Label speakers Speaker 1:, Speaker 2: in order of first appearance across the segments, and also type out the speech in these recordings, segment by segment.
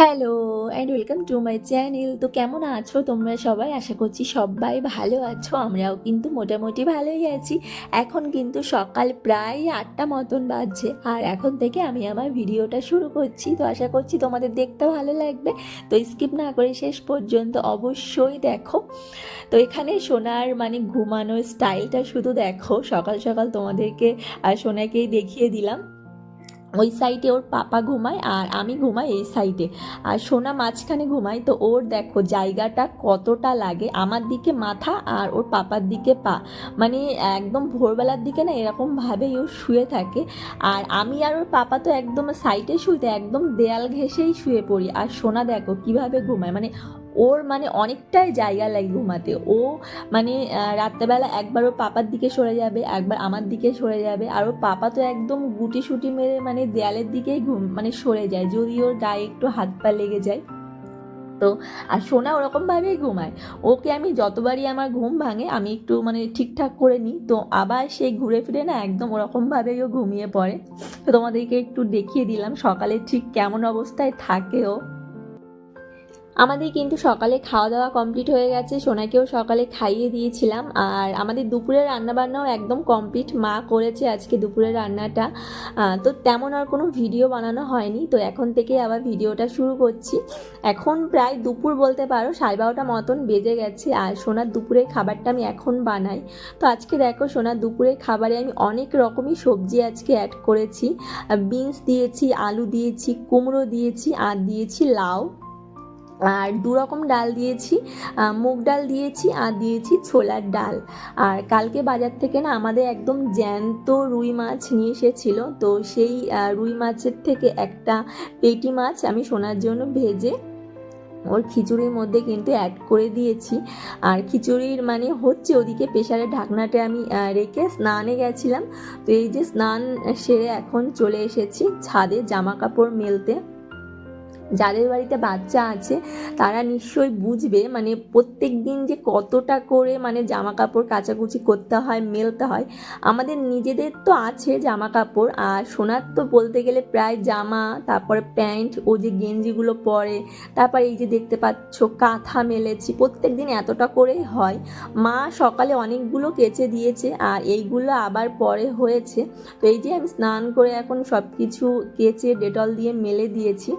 Speaker 1: Hello and welcome to my channel তো কেমন আছো তোমরা সবাই? আশা করছি সবাই ভালো আছো, আমরাও কিন্তু মোটামুটি ভালোই আছি। এখন কিন্তু সকাল প্রায় আটটা মতন বাজছে আর এখন থেকে আমি আমার ভিডিওটা শুরু করছি। তো আশা করছি তোমাদের দেখতে ভালো লাগবে। তো স্কিপ না করে শেষ পর্যন্ত অবশ্যই দেখো। তো এখানে সোনার মানে ঘুমানোর স্টাইলটা শুধু দেখো। সকাল সকাল তোমাদেরকে সোনাকেই দেখিয়ে দিলাম। ওই সাইডে ওর পাপা ঘুমায় আর আমি ঘুমাই এই সাইডে আর সোনা মাঝখানে ঘুমাই তো ওর দেখো জায়গাটা কতটা লাগে, আমার দিকে মাথা আর ওর পাপার দিকে পা। মানে একদম ভোরবেলার দিকে না এরকমভাবেই ও শুয়ে থাকে। আর আমি আর ওর পাপা তো একদম সাইডে শুইতে একদম দেয়াল ঘেঁষেই শুয়ে পড়ি। আর সোনা দেখো কীভাবে ঘুমায় মানে ওর মানে অনেকটাই জায়গা লাগে ঘুমাতে। ও মানে রাত্রেবেলা একবার ওর পাপার দিকে সরে যাবে, একবার আমার দিকে সরে যাবে, আর ওর পাপা তো একদম গুটি সুটি মেরে মানে দেয়ালের দিকেই ঘুম মানে সরে যায়, যদি ওর গায়ে একটু হাত পা লেগে যায়। তো, আর সোনা ওরকমভাবেই ঘুমায়। ওকে আমি যতবারই আমার ঘুম ভাঙে, আমি একটু মানে ঠিকঠাক করে নিই। তো আবার সে ঘুরে ফিরে না একদম ওরকমভাবেই ও ঘুমিয়ে পড়ে। তো তোমাদেরকে একটু দেখিয়ে দিলাম সকালে ঠিক কেমন অবস্থায় থাকে ও। আমাদের কিন্তু সকালে খাওয়া দাওয়া কমপ্লিট হয়ে গেছে। সোনাকেও সকালে খাইয়ে দিয়েছিলাম। আর আমাদের দুপুরের রান্নাবান্নাও একদম কমপ্লিট মা করেছে আজকে দুপুরের রান্নাটা। তো তেমন আর কোনো ভিডিও বানানো হয়নি। তো এখন থেকে আবার ভিডিওটা শুরু করছি। এখন প্রায় দুপুর বলতে পারো, সাড়ে বারোটা মতন বেজে গেছে। আর সোনার দুপুরের খাবারটা আমি এখন বানাই। তো আজকে দেখো, সোনার দুপুরের খাবারে আমি অনেক রকমই সবজি আজকে অ্যাড করেছি। বিনস দিয়েছি, আলু দিয়েছি, কুমড়ো দিয়েছি, আর দিয়েছি লাউ। আর দু রকম ডাল দিয়েছি মুগ ডাল দিয়েছি আর দিয়েছি ছোলার ডাল। আর কালকে বাজার থেকে না আমাদের একদম জ্যান্ত রুই মাছ নিয়ে এসেছিল, তো সেই রুই মাছের থেকে একটা পেটি মাছ আমি সোনার জন্য ভেজে ওর খিচুড়ির মধ্যে কিন্তু অ্যাড করে দিয়েছি। আর খিচুড়ির মানে হচ্ছে ওদিকে প্রেশারের ঢাকনাটা আমি রেখে স্নানে গেছিলাম। তো এই যে স্নান সেরে এখন চলে এসেছি ছাদে জামা কাপড় মেলতে। যাদের বাড়িতে বাচ্চা আছে, তারা নিশ্চয়ই বুঝবে মানে প্রত্যেক দিন যে কতটা করে মানে জামা কাপড় কাচাকুচি করতে হয়, মেলতে হয়, আমাদের নিজেদের তো আছে জামা কাপড় আর সোনার তো বলতে গেলে প্রায় জামা, তারপরে প্যান্ট, ও যে গেঞ্জিগুলো পরে, তারপর এই যে দেখতে পাচ্ছ কাঁথা মেলেছি প্রত্যেক দিন এতটা করেই হয়। মা সকালে অনেকগুলো কেচে দিয়েছে, আর এইগুলো আবার পরে হয়েছে। তো এই যে আমি স্নান করে এখন সব কিছু কেচে, ডেটল দিয়ে মেলে দিয়েছি।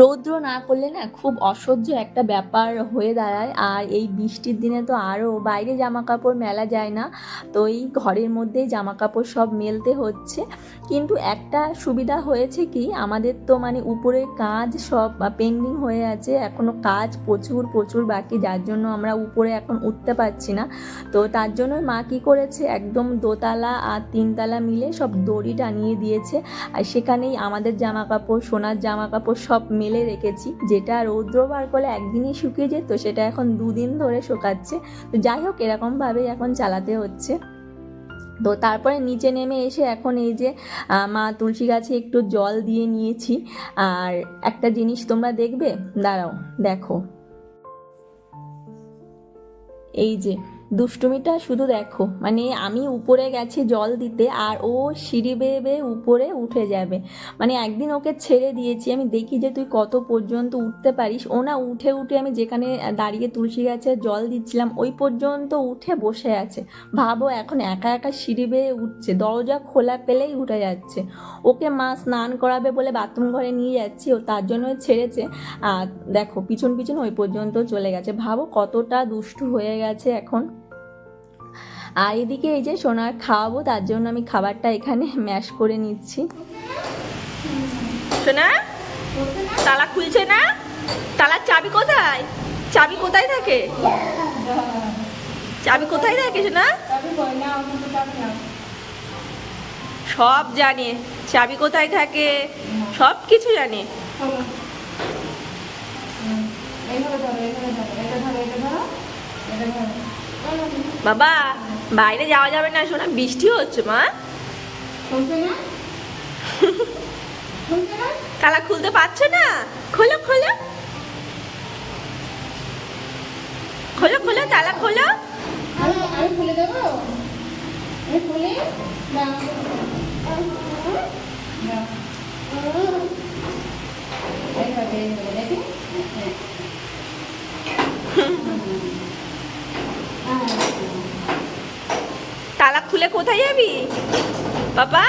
Speaker 1: রৌদ্র না করলে না খুব অসহ্য একটা ব্যাপার হয়ে দাঁড়ায়। আর এই বৃষ্টির দিনে তো আরও বাইরে জামা কাপড় মেলা যায় না, তো এই ঘরের মধ্যেই জামা কাপড় সব মেলতে হচ্ছে। কিন্তু একটা সুবিধা হয়েছে কি, আমাদের তো মানে উপরে কাজ সব পেন্ডিং হয়ে আছে এখনও কাজ প্রচুর প্রচুর বাকি, যার জন্য আমরা উপরে এখন উঠতে পারছি না। তো তার জন্য মা কী করেছে, একদম দোতলা আর তিনতলা মিলে সব দড়ি টানিয়ে দিয়েছে। আর সেখানেই আমাদের জামা কাপড় সোনার জামা কাপড় সব মেলে রেখেছি, যেটা রৌদ্র বার করলে একদিনই শুকিয়ে যেত, সেটা এখন দুদিন ধরে শুকাচ্ছে। তো যাই হোক, এরকমভাবেই এখন চালাতে হচ্ছে। তো তারপরে নিচে নেমে এসে এখন এই যে মা তুলসী গাছে একটু জল দিয়ে নিয়েছি। আর একটা জিনিস তোমরা দেখবে? দাঁড়াও, দেখো। এই যে দুষ্টুমিটা শুধু দেখো। মানে আমি উপরে গেছি জল দিতে আর ও সিঁড়ি বেয়ে বেয়ে উপরে উঠে যাবে। মানে একদিন ওকে ছেড়ে দিয়েছি। আমি দেখি যে তুই কত পর্যন্ত উঠতে পারিস। ও না উঠে উঠে আমি যেখানে দাঁড়িয়ে তুলসী গাছে জল দিচ্ছিলাম, ওই পর্যন্ত উঠে বসে আছে। ভাবো এখন একা একা সিঁড়ি বেয়ে উঠছে। দরজা খোলা পেলেই উঠে যাচ্ছে। ওকে মা স্নান করাবে বলে বাথরুম ঘরে নিয়ে যাচ্ছি ও তার জন্য ছেড়েছে। আর দেখো, পিছন পিছন ওই পর্যন্ত চলে গেছে। ভাবো কতটা দুষ্টু হয়ে গেছে এখন। আর এদিকে এই যে সোনার খাওয়াবো, তার জন্য আমি খাবারটা এখানে ম্যাশ করে নিচ্ছি। সোনা, তালা খুলছে না? তালার চাবি কোথায়? চাবি কোথায় থাকে? চাবি কোথায় থাকে সোনা? সব জানে, চাবি কোথায় থাকে? সব কিছু জানে। বাবা বাইরে যাওয়া যাবে না শোনা বৃষ্টি হচ্ছে মা। তালা খুলতে পারছ না। খোলো খোলো। খোলো খোলো তালা খোলো।
Speaker 2: আমি খুলে দেবো? আমি খুলে? দেখি
Speaker 1: খুলে কোথায় যাবি? বাবা।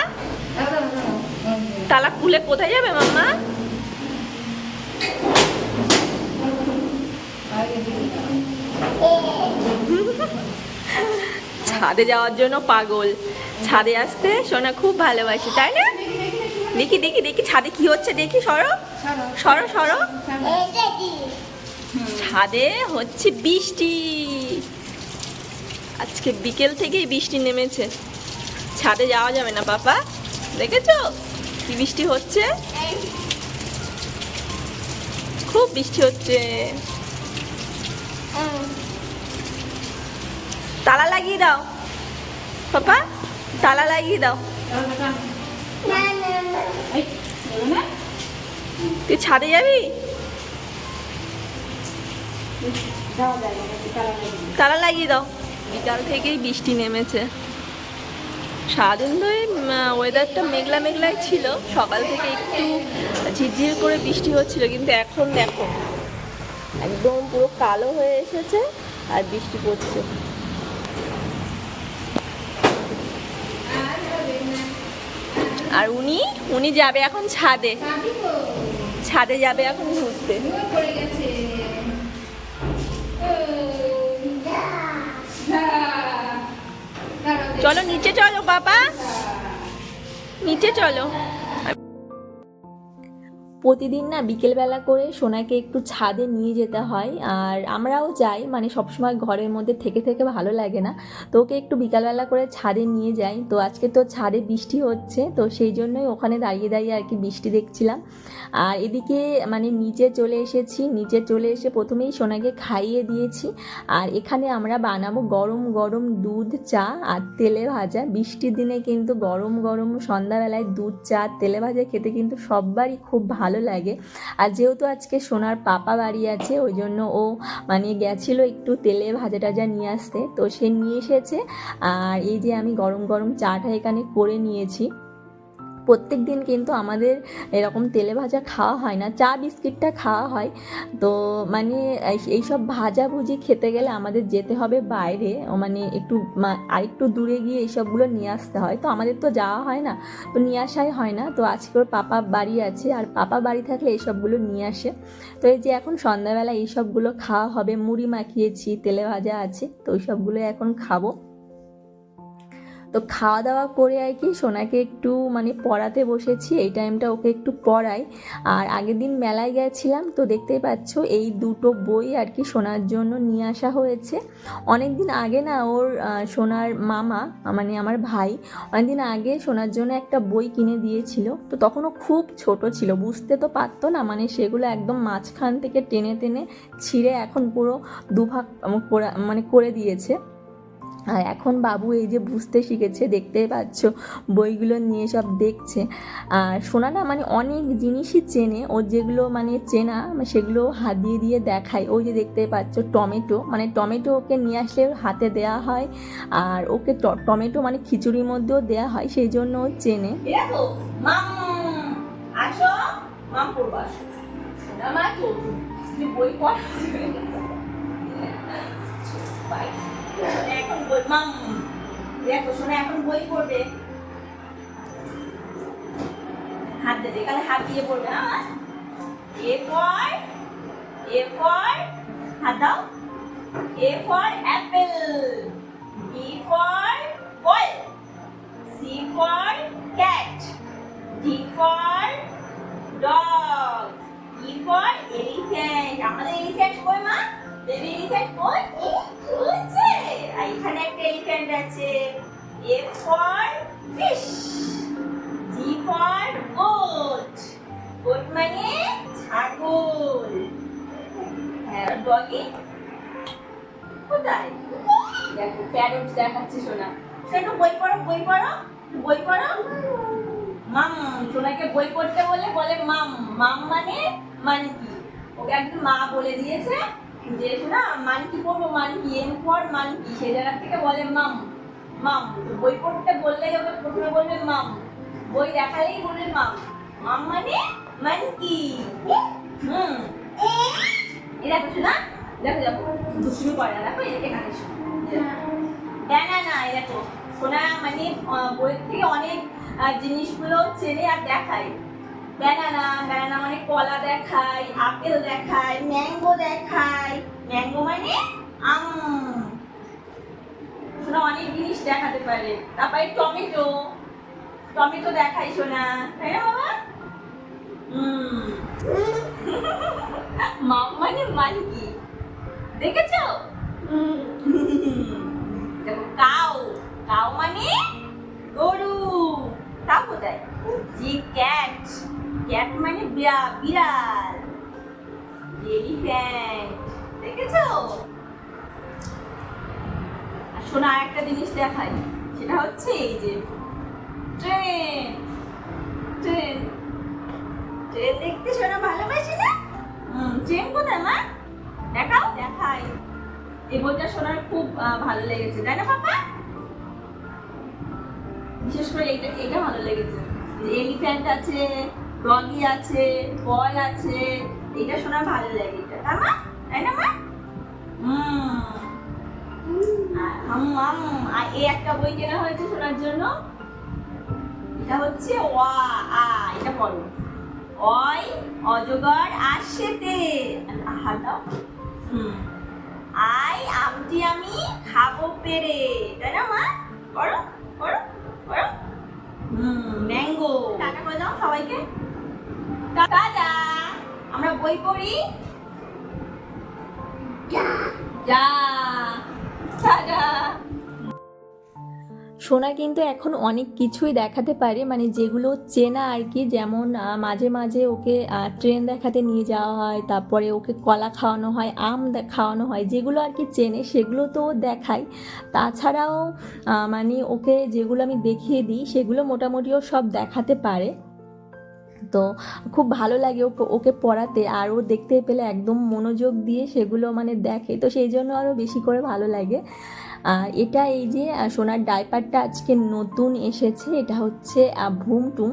Speaker 1: তালা খুলে কোথায় যাবে মাম্মা। ছাদে যাওয়ার জন্য পাগল। ছাদে আসতে সোনা খুব ভালোবাসি তাই না? দেখি দেখি দেখি ছাদে কি হচ্ছে দেখি সরো। সরো সরো। ছাদে হচ্ছে বৃষ্টি। আজকে বিকেল থেকেই বৃষ্টি নেমেছে। ছাদে যাওয়া যাবে না পাপা দেখেছ? কি বৃষ্টি হচ্ছে? খুব বৃষ্টি হচ্ছে। তালা লাগিয়ে দাও। পাপা, তালা লাগিয়ে দাও? তুই ছাদে যাবি।
Speaker 2: তালা লাগিয়ে
Speaker 1: দাও। বিকাল থেকেই বৃষ্টি নেমেছে। সারাদিন ধরে ওয়েদারটা মেঘলা মেঘলাই ছিল। সকাল থেকে একটু ঝিরঝির করে বৃষ্টি হচ্ছিল, কিন্তু এখন দেখো, একদম পুরো কালো হয়ে এসেছে আর বৃষ্টি পড়ছে। আর উনি উনি যাবে এখন ছাদে। ছাদে যাবে এখন ঘুরতে
Speaker 2: ধুয়ে পড়ে গেছে। ওই। দাঁড়াও, দেখি।
Speaker 1: চলো নিচে চলো বাবা। নিচে চলো। প্রতিদিন না বিকেলবেলা করে সোনাকে একটু ছাদে নিয়ে যেতে হয়। আর আমরাও যাই মানে সবসময় ঘরের মধ্যে থেকে থেকে ভালো লাগে না। তো ওকে একটু বিকালবেলা করে ছাদে নিয়ে যাই। তো আজকে তো ছাদে বৃষ্টি হচ্ছে, তো সেই জন্যই ওখানে দাঁড়িয়ে দাঁড়িয়ে আর কি বৃষ্টি দেখছিলাম। আর এদিকে মানে নিচে চলে এসেছি, নিচে চলে এসে প্রথমেই সোনাকে খাইয়ে দিয়েছি। আর এখানে আমরা বানাবো গরম গরম দুধ চা আর তেলে ভাজা। বৃষ্টির দিনে কিন্তু গরম গরম সন্ধ্যাবেলায় দুধ চা তেলে ভাজা খেতে কিন্তু সববারই খুব ভালো লাগে। আর যেহেতু আজকে সোনার পাপা বাড়ি আছে, ওই জন্য ও মানে গেছিল একটু তেলে ভাজা টাজা নিয়ে আসতে। তো সে নিয়ে এসেছে। আর এই যে আমি গরম গরম চাটা এখানে করে নিয়েছি। প্রত্যেক দিন কিন্তু আমাদের এরকম তেলে ভাজা খাওয়া হয় না, চা বিস্কিটটা খাওয়া হয়। তো মানে এই- এইসব ভাজাভুজি খেতে গেলে আমাদের যেতে হবে বাইরে মানে একটু আরেকটু দূরে গিয়ে এইসবগুলো নিয়ে আসতে হয়। তো আমাদের তো যাওয়া হয় না, তো নিয়ে আসাই হয় না। তো আজকে ওর পাপা বাড়ি আছে, আর পাপা বাড়ি থাকলে এইসবগুলো নিয়ে আসে। তো এই যে এখন সন্ধ্যাবেলা এইসবগুলো খাওয়া হবে, মুড়ি মাখিয়েছি, তেলে ভাজা আছে, তো ওইসবগুলো এখন খাব। তো খাওয়া দাওয়া করে আর কি সোনাকে একটু মানে পড়াতে বসেছি, এই টাইমটা ওকে একটু পড়াই। আর আগের দিন মেলায় গেছিলাম, তো দেখতেই পাচ্ছ এই দুটো বই আর কি সোনার জন্য নিয়ে আসা হয়েছে। অনেক দিন আগে না ওর সোনার মামা মানে আমার ভাই অনেক দিন আগে সোনার জন্য একটা বই কিনে দিয়েছিল। তো তখনও খুব ছোট ছিল, বুঝতে তো পারতো না মানে সেগুলো একদম মাঝখান থেকে টেনে টেনে ছিঁড়ে এখন পুরো দুভাগ মানে করে দিয়েছে। আর এখন বাবু এই যে বুঝতে শিখেছে দেখতেই পাচ্ছ, বইগুলো নিয়ে সব দেখছে। আর সোনা না মানে অনেক জিনিসই চেনে, ও যেগুলো মানে চেনা, সেগুলো হাত দিয়ে দিয়ে দেখায়। ওই যে দেখতে পাচ্ছ, টমেটো মানে টমেটো ওকে নিয়ে আসলে হাতে দেওয়া হয়, আর ওকে টমেটো মানে খিচুড়ির মধ্যেও দেওয়া হয়, সেই জন্য ও চেনে। বই পড়। এখন বই মাম দেখো শোনা এখন বই পড়বে হাত দেবে এখানে হাত দিয়ে পড়বে এ ফর এ ফর হাত দাও A for apple B for ball C for cat D for dog E for elephant আমাদের এলিফ্যান্ট কই মা বেবি এলিফ্যান্ট কই এখানে একটা এলিফ্যান্ট আছে। A for fish G for goat goat মানে ছাগল। হ্যাঁ ডগি কোথায়? দেখো প্যারট দেখাচ্ছে সোনা। একটু বই পড়ো বই পড়ো বই পড়ো। মাম, সোনাকে বই পড়তে বলে বলে মাম। মাম মানে মানকি ওকে একদিন মা বলে দিয়েছে। যে শোনা মানকি পড়ব মানকি এম ফর মানকি সে জায়গা থেকে বলে মাম মাম। বই পড়তে বললে ওকে প্রথমে বলবে মাম। বই দেখালেই বলবে মাম। মাম মানে মানকি হুম। এই দেখো শোনা, দেখো দেখো। দুষ্টুমি করে না, দেখো এদিকে এখানে এসো। না না না দেখো। সোনা মানে বইয়ের থেকে অনেক জিনিসগুলো চেনে আর দেখায়। ব্যানানা ব্যানানা মানে কলা দেখায়, আপেল দেখায় ম্যাঙ্গো দেখায়। ম্যাঙ্গো মানে আম। সোনা অনেক জিনিস দেখাতে পারে। তারপরে টমেটো। টমেটো দেখাই সোনা। তাই না, বাবা? মাম মানে দেখেছ? দেখো কাউ কাউ মানে গরু। কাউ কোথায়? জি ক্যাট ক্যাট মানে বিড়া- বিড়াল। এলিফ্যান্ট দেখেছ? আর শোনা একটা জিনিস দেখাই। সেটা হচ্ছে এই যে ট্রেন। ট্রেন। ট্রেন দেখতে শোনা, ভালোবাসি না? হুম, ট্রেন কোথায়, মা? দেখাও। দেখাই। এই বইটা শোনার খুব ভালো লেগেছে, তাই না, পাপা? বিশেষ করে এটা এটা ভালো লেগেছে। এলিফ্যান্ট আছে ডগি আছে, বল আছে, এটা শোনার ভালো লাগে এটা। তাই মা তাই না, মা? হুম। আর এই একটা বই কেনা হয়েছে শোনার জন্য। এটা হচ্ছে ওয়া আ, এটা পড়ো। অয়, অজগর আসেতে হাত দাও। হুম। আই আমটি আমি খাব পেরে। তাই না, মা? করো করো করো হুম, ম্যাঙ্গো। টাটা করে দাও সবাইকে। আমরা বই পড়ি? সোনা কিন্তু এখন অনেক কিছুই দেখাতে পারে মানে যেগুলো চেনা আর কি, যেমন মাঝে মাঝে ওকে ট্রেন দেখাতে নিয়ে যাওয়া হয়, তারপরে ওকে কলা খাওয়ানো হয়, আম খাওয়ানো হয়, যেগুলো আর কি চেনে, সেগুলো তো দেখায়। তাছাড়াও মানে ওকে যেগুলো আমি দেখিয়ে দিই, সেগুলো মোটামুটি ও সব দেখাতে পারে। তো খুব ভালো লাগে ওকে ওকে পড়াতে। আর ও দেখতে পেলে একদম মনোযোগ দিয়ে সেগুলো মানে দেখে। তো সেই জন্য আরও বেশি করে ভালো লাগে। এটা এই যে সোনার ডাইপারটা আজকে নতুন এসেছে। এটা হচ্ছে ভুম ভুমটুম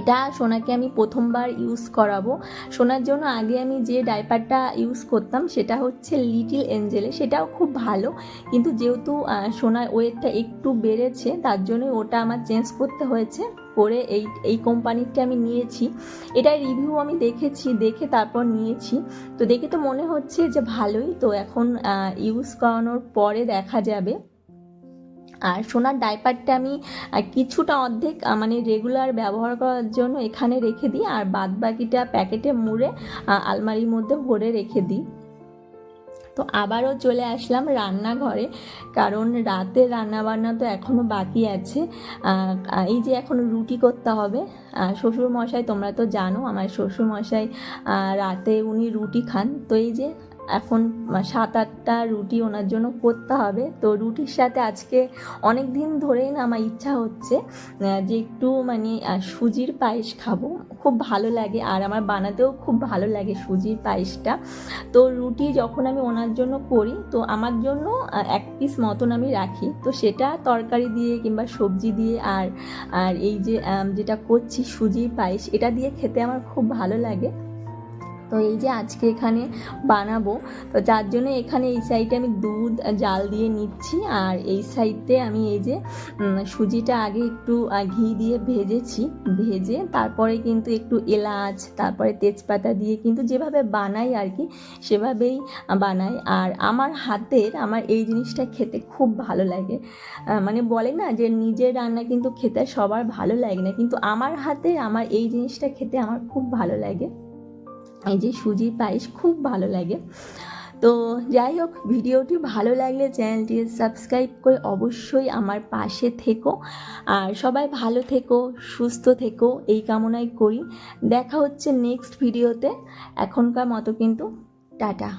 Speaker 1: এটা সোনাকে আমি প্রথমবার ইউজ করাবো। সোনার জন্য আগে আমি যে ডাইপারটা ইউজ করতাম, সেটা হচ্ছে লিটিল এঞ্জেলে সেটাও খুব ভালো, কিন্তু যেহেতু সোনার ওয়েটটা একটু বেড়েছে, তার জন্যই ওটা আমার চেঞ্জ করতে হয়েছে। করে এই এই কোম্পানিরটা আমি নিয়েছি। এটার রিভিউ আমি দেখেছি, দেখে তারপর নিয়েছি। তো দেখে তো মনে হচ্ছে যে ভালোই, তো এখন ইউজ করানোর পরে দেখা যাবে। আর সোনার ডাইপারটা আমি কিছুটা অর্ধেক মানে রেগুলার ব্যবহার করার জন্য এখানে রেখে দিই। আর বাদ বাকিটা প্যাকেটে মুড়ে আলমারির মধ্যে ভরে রেখে দিই। তো আবারও চলে আসলাম রান্নাঘরে কারণ রাতের রান্নাবান্না তো এখনও বাকি আছে। এই যে এখন রুটি করতে হবে আহ, শ্বশুর মশাই তোমরা তো জানো আমার শ্বশুর মশাই রাতে উনি রুটি খান। তো এই যে এখন সাত আটটা রুটি ওনার জন্য করতে হবে। তো রুটির সাথে আজকে অনেক দিন ধরেই না আমার ইচ্ছা হচ্ছে যে একটু মানে সুজির পায়েস খাব। খুব ভালো লাগে আর আমার বানাতেও খুব ভালো লাগে সুজির পায়েসটা। তো রুটি যখন আমি ওনার জন্য করি, তো আমার জন্য এক পিস মতন আমি রাখি। তো সেটা তরকারি দিয়ে কিংবা সবজি দিয়ে আর আর এই যে যেটা করছি সুজির পায়েস, এটা দিয়ে খেতে আমার খুব ভালো লাগে। তো এই যে আজকে এখানে বানাবো, তো যার জন্য এখানে এই সাইডে আমি দুধ, জাল দিয়ে নিচ্ছি। আর এই সাইডে আমি এই যে সুজিটা আগে একটু ঘি দিয়ে ভেজেছি। ভেজে তারপরে কিন্তু একটু এলাচ, তারপরে তেজপাতা দিয়ে কিন্তু যেভাবে বানাই আর কি, সেভাবেই বানাই। আর আমার হাতের, আমার এই জিনিসটা খেতে খুব ভালো লাগে। মানে বলে না যে নিজের রান্না কিন্তু খেতে সবার ভালো লাগে না, কিন্তু আমার হাতের, আমার এই জিনিসটা খেতে আমার খুব ভালো লাগে। এই যে সুজির পায়েস খুব ভালো লাগে। তো যাই হোক, ভিডিওটি ভালো লাগলে চ্যানেলটি সাবস্ক্রাইব করে অবশ্যই আমার পাশে থেকো। আর সবাই ভালো থেকো, সুস্থ থেকো, এই কামনাই করি। দেখা হচ্ছে নেক্সট ভিডিওতে এখনকার মতো কিন্তু টাটা।